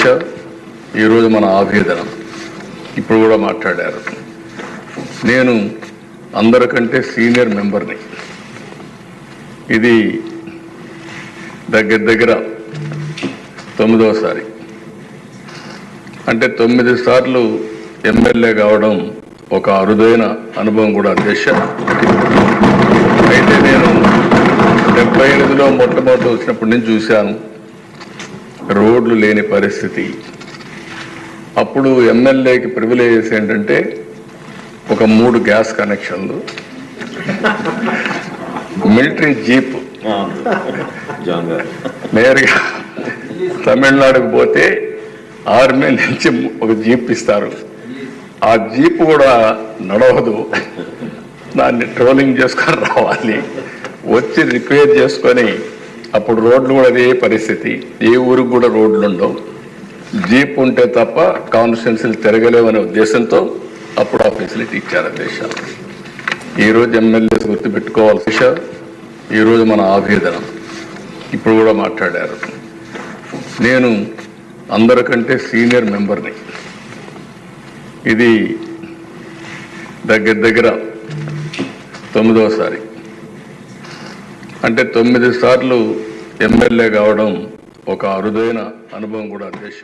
దిశ ఈరోజు మన ఆవేదన ఇప్పుడు కూడా మాట్లాడారు. నేను అందరికంటే సీనియర్ మెంబర్ని. ఇది దగ్గర దగ్గర తొమ్మిదవసారి అంటే తొమ్మిది సార్లు ఎమ్మెల్యే కావడం ఒక అరుదైన అనుభవం కూడా దేశ అయితే నేను డెబ్బై ఎనిమిదిలో మొట్టమొదటి వచ్చినప్పటి నుంచి చూశాను. రోడ్లు లేని పరిస్థితి. అప్పుడు ఎమ్మెల్యేకి ప్రివిలేజెస్ ఏంటంటే ఒక మూడు గ్యాస్ కనెక్షన్లు మిలిటరీ జీప్. నేరుగా తమిళనాడుకు పోతే ఆర్మీ నుంచి ఒక జీప్ ఇస్తారు. ఆ జీప్ కూడా నడవదు. దాన్ని ట్రోలింగ్ చేసుకొని రావాలి. వచ్చి రిపేర్ చేసుకొని అప్పుడు రోడ్లు కూడా అదే పరిస్థితి. ఏ ఊరికి కూడా రోడ్లు ఉండవు. జీప్ ఉంటే తప్ప కాన్స్టిట్యున్సీలు తిరగలేవనే ఉద్దేశంతో అప్పుడు ఆ ఫెసిలిటీ ఇచ్చారు దేశాలు. ఈరోజు ఎమ్మెల్యేస్ గుర్తుపెట్టుకోవాల్సి దిశ ఈరోజు మన ఆవేదన. ఇప్పుడు కూడా మాట్లాడారు. నేను అందరికంటే సీనియర్ మెంబర్ని. ఇది దగ్గర దగ్గర తొమ్మిదవసారి అంటే తొమ్మిది సార్లు ఎమ్మెల్యే కావడం ఒక అరుదైన అనుభవం కూడా దేశ